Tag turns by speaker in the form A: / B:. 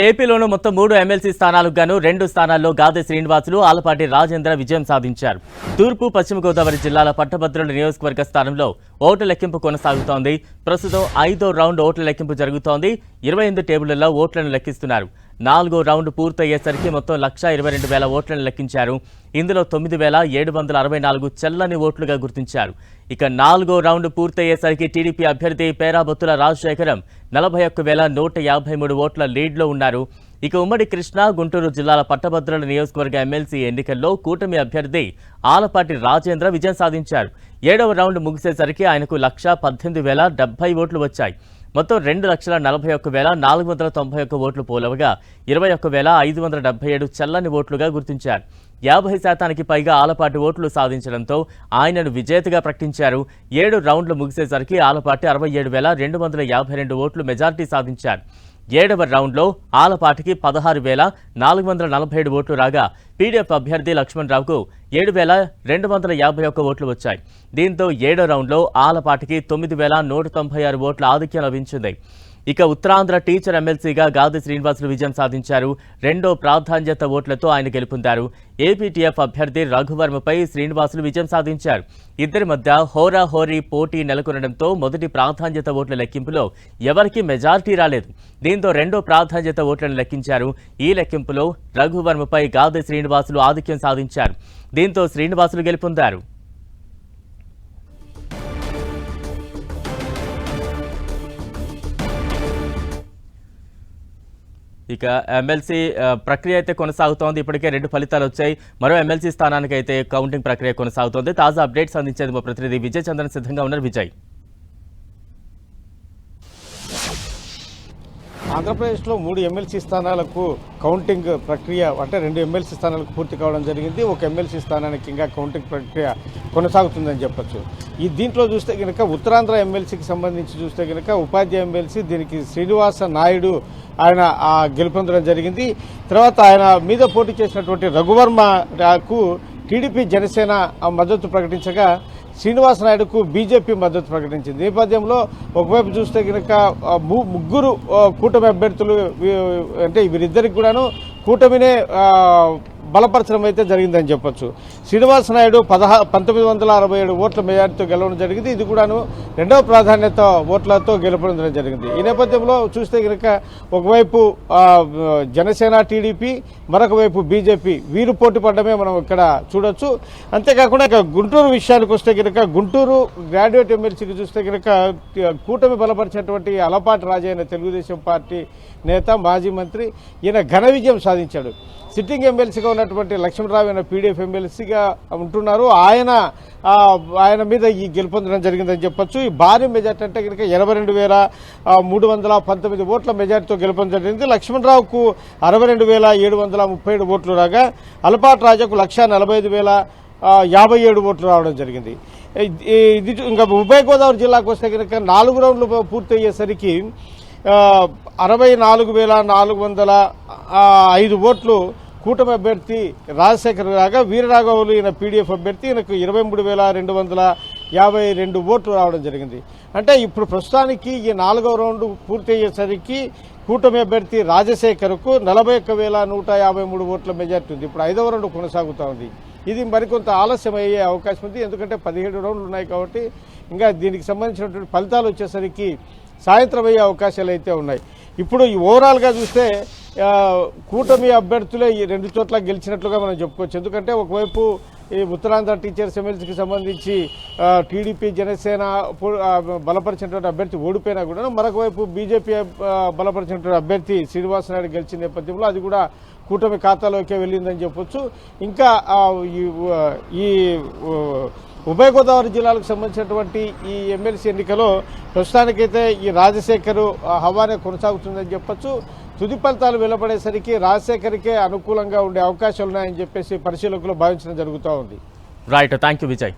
A: ఏపీలోనూ మొత్తం మూడు ఎమ్మెల్సీ స్థానాలకు గాను రెండు స్థానాల్లో గాదె శ్రీనివాసులు ఆలపాటి రాజేంద్ర విజయం సాధించారు. తూర్పు పశ్చిమ గోదావరి జిల్లాల పట్టభద్రుల నియోజకవర్గ స్థానంలో ఓట్ల లెక్కింపు కొనసాగుతోంది. ప్రస్తుతం ఐదో రౌండ్ ఓట్ల లెక్కింపు జరుగుతోంది. ఇరవై ఎనిమిది టేబుళ్ళలో ఓట్లను లెక్కిస్తున్నారు. నాలుగో రౌండ్ పూర్తయ్యేసరికి మొత్తం లక్ష ఇరవై రెండు వేల ఓట్లను లెక్కించారు. ఇందులో తొమ్మిది వేల ఏడు వందల అరవై నాలుగు చెల్లని ఓట్లుగా గుర్తించారు. ఇక నాలుగో రౌండ్ పూర్తయ్యేసరికి టీడీపీ అభ్యర్థి పేరాబొత్తుల రాజశేఖరం నలభై ఒక్క వేల నూట యాభై మూడు ఓట్ల లీడ్లో ఉన్నారు. ఇక ఉమ్మడి కృష్ణా గుంటూరు జిల్లాల పట్టభద్రుల నియోజకవర్గ ఎమ్మెల్సీ ఎన్నికల్లో కూటమి అభ్యర్థి ఆలపాటి రాజేంద్ర విజయం సాధించారు. ఏడవ రౌండ్ ముగిసేసరికి ఆయనకు లక్ష పద్దెనిమిది వేల డెబ్బై ఓట్లు వచ్చాయి. మొత్తం రెండు లక్షల నలభై ఒక్క వేల నాలుగు వందల తొంభై ఒక్క ఓట్లు పోలవగా ఇరవై ఒక్క వేల ఐదు వందల డెబ్బై ఏడు చల్లని ఓట్లుగా గుర్తించారు. యాభై శాతానికి పైగా ఆలపాటి ఓట్లు సాధించడంతో ఆయనను విజేతగా ప్రకటించారు. ఏడు రౌండ్లు ముగిసేసరికి ఆలపాటి అరవై ఏడు వేల రెండు వందల యాభై రెండు ఓట్లు మెజార్టీ సాధించారు. ఏడవ రౌండ్లో ఆలపాటికి పదహారు వేల నాలుగు వందల నలభై ఏడు ఓట్లు రాగా పీడీఎఫ్ అభ్యర్థి లక్ష్మణ్ రావుకు ఏడు వేల రెండు వందల యాభై ఒక్క ఓట్లు వచ్చాయి. దీంతో ఏడో రౌండ్లో ఆలపాటికి తొమ్మిది వేల నూట తొంభై ఆరు ఓట్ల ఆధిక్యం లభించింది. ఇక ఉత్తరాంధ్ర టీచర్ ఎమ్మెల్సీగా గాది శ్రీనివాసులు విజయం సాధించారు. రెండో ప్రాధాన్యత ఓట్లతో ఆయన గెలుపొందారు. ఏపీటీఎఫ్ అభ్యర్థి రఘువర్మపై శ్రీనివాసులు విజయం సాధించారు. ఇద్దరి మధ్య హోరాహోరీ పోటీ నెలకొనడంతో మొదటి ప్రాధాన్యత ఓట్ల లెక్కింపులో ఎవరికీ మెజారిటీ రాలేదు. దీంతో రెండో ప్రాధాన్యత ఓట్లను లెక్కించారు. ఈ లెక్కింపులో రఘువర్మపై గాది శ్రీనివాసులు ఆధిక్యం సాధించారు. దీంతో శ్రీనివాసులు గెలుపొందారు. ఇక ఎమ్మెల్సీ ప్రక్రియ అయితే కొనసాగుతోంది. ఇప్పటికే రెండు ఫలితాలు వచ్చాయి. మరో ఎమ్మెల్సీ స్థానానికి అయితే కౌంటింగ్ ప్రక్రియ కొనసాగుతోంది. తాజా అప్డేట్స్ అందించేది మా ప్రతినిధి విజయ్ చంద్రన్ సిద్ధంగా ఉన్నారు. విజయ్.
B: ఆంధ్రప్రదేశ్లో మూడు ఎమ్మెల్సీ స్థానాలకు కౌంటింగ్ ప్రక్రియ అంటే రెండు ఎమ్మెల్సీ స్థానాలకు పూర్తి కావడం జరిగింది. ఒక ఎమ్మెల్సీ స్థానానికి ఇంకా కౌంటింగ్ ప్రక్రియ కొనసాగుతుందని చెప్పొచ్చు. ఈ దీంట్లో చూస్తే కనుక ఉత్తరాంధ్ర ఎమ్మెల్సీకి సంబంధించి చూస్తే కనుక ఉపాధ్యాయ ఎమ్మెల్సీ దీనికి శ్రీనివాస నాయుడు ఆయన గెలుపొందడం జరిగింది. తర్వాత ఆయన మీద పోటీ చేసినటువంటి రఘువర్మకు టీడీపీ జనసేన మద్దతు ప్రకటించగా శ్రీనివాస్ నాయుడుకు బీజేపీ మద్దతు ప్రకటించింది. నేపథ్యంలో ఒకవైపు చూస్తే కనుక ము- ముగ్గురు కూటమి అభ్యర్థులు అంటే వీరిద్దరికి కూడాను కూటమినే బలపరచడం అయితే జరిగిందని చెప్పొచ్చు. శ్రీనివాస నాయుడు పదహా పంతొమ్మిది వందల అరవై ఏడు ఓట్ల మెజార్టీతో గెలవడం జరిగింది. ఇది కూడాను రెండవ ప్రాధాన్యత ఓట్లతో గెలుపడం జరిగింది. ఈ నేపథ్యంలో చూస్తే కనుక ఒకవైపు జనసేన టీడీపీ మరొక వైపు బీజేపీ వీరు పోటీ పడడమే మనం ఇక్కడ చూడొచ్చు. అంతేకాకుండా ఇక గుంటూరు విషయానికి వస్తే కనుక గుంటూరు గ్రాడ్యుయేట్ ఎమ్మెల్సీకి చూస్తే కనుక కూటమి బలపరిచినటువంటి అలపాటి రాజైన తెలుగుదేశం పార్టీ నేత మాజీ మంత్రి ఈయన ఘన విజయం సాధించాడు. సిట్టింగ్ ఎమ్మెల్సీగా ఉన్నటువంటి లక్ష్మణరావు అయిన పీడీఎఫ్ ఎమ్మెల్సీగా ఉంటున్నారు. ఆయన ఆయన మీద ఈ గెలుపొందడం జరిగిందని చెప్పొచ్చు. ఈ భారీ మెజార్టీ అంటే కనుక ఎనభై రెండు వేల మూడు వందల పంతొమ్మిది ఓట్ల మెజార్టీతో గెలుపొందడం జరిగింది. లక్ష్మణరావుకు అరవై రెండు వేల ఏడు వందల ముప్పై ఏడు ఓట్లు రాగా అల్పాట్ రాజాకు లక్ష నలభై ఐదు వేల యాభై ఏడు ఓట్లు రావడం జరిగింది. ఇది ఇంకా ఉభయ గోదావరి జిల్లాకు వస్తే కనుక నాలుగు రౌండ్లు పూర్తయ్యేసరికి అరవై నాలుగు వేల నాలుగు వందల ఐదు ఓట్లు కూటమి అభ్యర్థి రాజశేఖర్ రాగా వీరరాఘవులు ఈయన పీడీఎఫ్ అభ్యర్థి. ఈయనకు ఇరవై మూడు వేల రెండు వందల యాభై రెండు ఓట్లు రావడం జరిగింది. అంటే ఇప్పుడు ప్రస్తుతానికి ఈ నాలుగవ రౌండ్ పూర్తి అయ్యేసరికి కూటమి అభ్యర్థి రాజశేఖర్కు నలభై ఒక్క వేల నూట యాభై మూడు ఓట్ల మెజార్టీ ఉంది. ఇప్పుడు ఐదవ రౌండ్ కొనసాగుతూ ఉంది. ఇది మరికొంత ఆలస్యం అయ్యే అవకాశం ఉంది. ఎందుకంటే పదిహేడు రౌండ్లు ఉన్నాయి కాబట్టి ఇంకా దీనికి సంబంధించినటువంటి ఫలితాలు వచ్చేసరికి సాయంత్రం అయ్యే అవకాశాలు అయితే ఉన్నాయి. ఇప్పుడు ఈ ఓవరాల్గా చూస్తే కూటమి అభ్యర్థులే ఈ రెండు చోట్ల గెలిచినట్లుగా మనం చెప్పుకోవచ్చు. ఎందుకంటే ఒకవైపు ఈ ఉత్తరాంధ్ర టీచర్స్ ఎమ్మెల్సీకి సంబంధించి టీడీపీ జనసేన బలపరిచినటువంటి అభ్యర్థి ఓడిపోయినా కూడా మరొక వైపు బీజేపీ బలపరిచినటువంటి అభ్యర్థి శ్రీనివాసనాయుడు గెలిచిన నేపథ్యంలో అది కూడా కూటమి ఖాతాలోకే వెళ్ళిందని చెప్పొచ్చు. ఇంకా ఈ ఈ ఉభయ గోదావరి జిల్లాలకు సంబంధించినటువంటి ఈ ఎమ్మెల్సీ ఎన్నికలో ప్రస్తుతానికైతే ఈ రాజశేఖర్ ఆ, హవానే కొనసాగుతుందని చెప్పొచ్చు. తుది ఫలితాలు వెలువడేసరికి రాజశేఖర్కే అనుకూలంగా ఉండే అవకాశాలు ఉన్నాయని చెప్పేసి పరిశీలకులు భావించడం జరుగుతూ ఉంది.
A: Right thank you Vijay